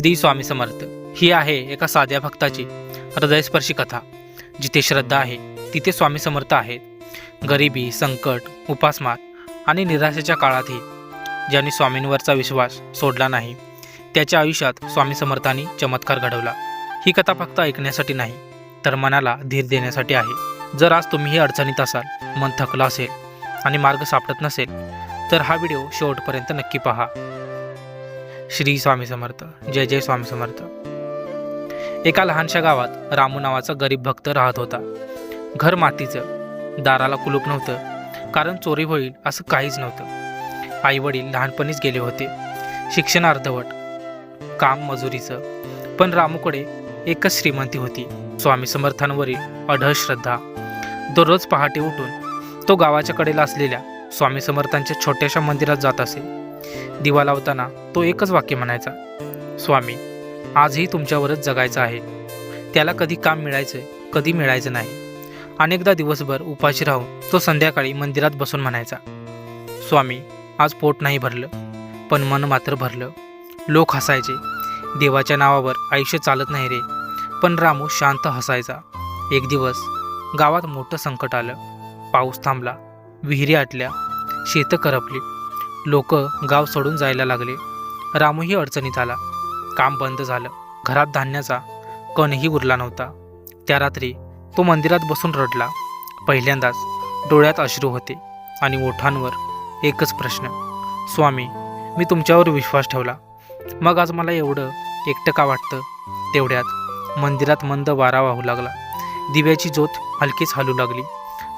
श्री स्वामी समर्थ. ही आहे एका साध्या भक्ताची हृदयस्पर्शी कथा जिथे श्रद्धा आहे तिथे स्वामी समर्थ आहेत. गरिबी संकट उपासमार आणि निराशेच्या काळातही ज्यांनी स्वामींवरचा विश्वास सोडला नाही त्याच्या आयुष्यात स्वामी समर्थांनी चमत्कार घडवला. ही कथा फक्त ऐकण्यासाठी नाही तर मनाला धीर देण्यासाठी आहे. जर आज तुम्हीही अडचणीत असाल मन थकलं असेल आणि मार्ग सापडत नसेल तर हा व्हिडिओ शेवटपर्यंत नक्की पहा. श्री स्वामी समर्थ. जय जय स्वामी समर्थ. एका लहानशा गावात रामू नावाचा गरीब भक्त राहत होता. घर मातीचं दाराला कुलूप नव्हतं कारण चोरी होईल असं काहीच नव्हतं. आई वडील लहानपणीच गेले होते. शिक्षण अर्धवट काम मजुरीचं पण रामूकडे एकच श्रीमंती होती. स्वामी समर्थांवरील अढळ श्रद्धा. दररोज पहाटे उठून तो गावाच्या कडेला असलेल्या स्वामी समर्थांच्या छोट्याशा मंदिरात जात असे. दिवा लावताना तो एकच वाक्य म्हणायचा स्वामी आजही तुमच्यावरच जगायचं आहे. त्याला कधी काम मिळायचं कधी मिळायचं नाही. अनेकदा दिवसभर उपाशी राहून तो संध्याकाळी मंदिरात बसून म्हणायचा स्वामी आज पोट नाही भरलं पण मन मात्र भरलं. लोक हसायचे देवाच्या नावावर आयुष्य चालत नाही रे पण रामू शांत हसायचा. एक दिवस गावात मोठं संकट आलं. पाऊस थांबला विहिरी आटल्या शेतं करपली लोक गाव सोडून जायला लागले. रामूही अडचणीत आला. काम बंद झालं. घरात धान्याचा कणही उरला नव्हता. त्या रात्री तो मंदिरात बसून रडला. पहिल्यांदाच डोळ्यात अश्रू होते आणि ओठांवर एकच प्रश्न. स्वामी मी तुमच्यावर विश्वास ठेवला. मग आज मला एवढं एकटं का वाटतं? तेवढ्यात मंदिरात मंद वारा वाहू लागला. दिव्याची ज्योत हलकीच हलू लागली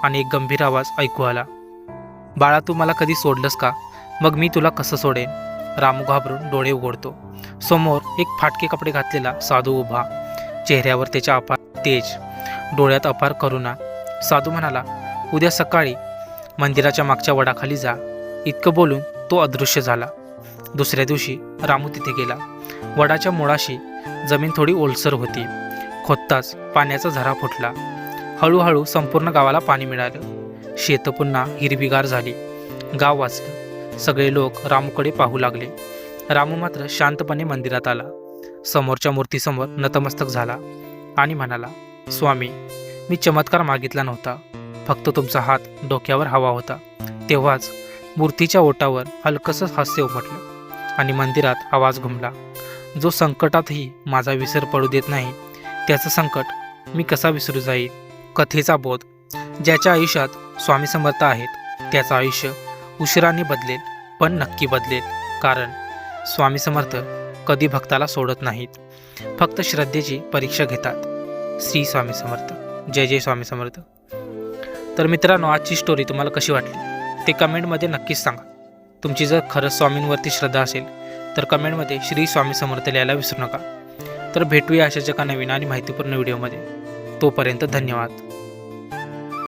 आणि एक गंभीर आवाज ऐकू आला. बाळा तू मला कधी सोडलंस का? मग मी तुला कसं सोडेन? रामू घाबरून डोळे उघडतो. समोर एक फाटके कपडे घातलेला साधू उभा. चेहऱ्यावर त्याच्या अपार तेज डोळ्यात अपार करुणा. साधू म्हणाला उद्या सकाळी मंदिराच्या मागच्या वडाखाली जा. इतकं बोलून तो अदृश्य झाला. दुसऱ्या दिवशी रामू तिथे गेला. वडाच्या मुळाशी जमीन थोडी ओलसर होती. खोदताच पाण्याचा झरा फुटला. हळूहळू संपूर्ण गावाला पाणी मिळालं. शेतं पुन्हा हिरवीगार झाली. गाव वाचलं. सगळे लोक रामूकडे पाहू लागले. रामू मात्र शांतपणे मंदिरात आला. समोरच्या मूर्तीसमोर नतमस्तक झाला आणि म्हणाला स्वामी मी चमत्कार मागितला नव्हता. फक्त तुमचा हात डोक्यावर हवा होता. तेव्हाच मूर्तीच्या ओटावर हलकसं हास्य उमटलं आणि मंदिरात आवाज घुमला. जो संकटातही माझा विसर पडू देत नाही त्याचं संकट मी कसा विसरू जाईल कथेचा बोध ज्याच्या आयुष्यात स्वामी समर्थ आहेत त्याचं आयुष्य उशिराने बदलेल पण नक्की बदलेल. कारण स्वामी समर्थ कधी भक्ताला सोडत नाहीत. फक्त श्रद्धेची परीक्षा घेतात. श्री स्वामी समर्थ. जय जय स्वामी समर्थ. तर मित्रांनो आजची स्टोरी तुम्हाला कशी वाटली? ते कमेंटमध्ये नक्कीच सांगा. तुमची जर खरंच स्वामींवरती श्रद्धा असेल तर कमेंटमध्ये श्री स्वामी समर्थ लिहायला विसरू नका. तर भेटूया अशाच एका नवीन आणि माहितीपूर्ण व्हिडिओमध्ये. तोपर्यंत धन्यवाद.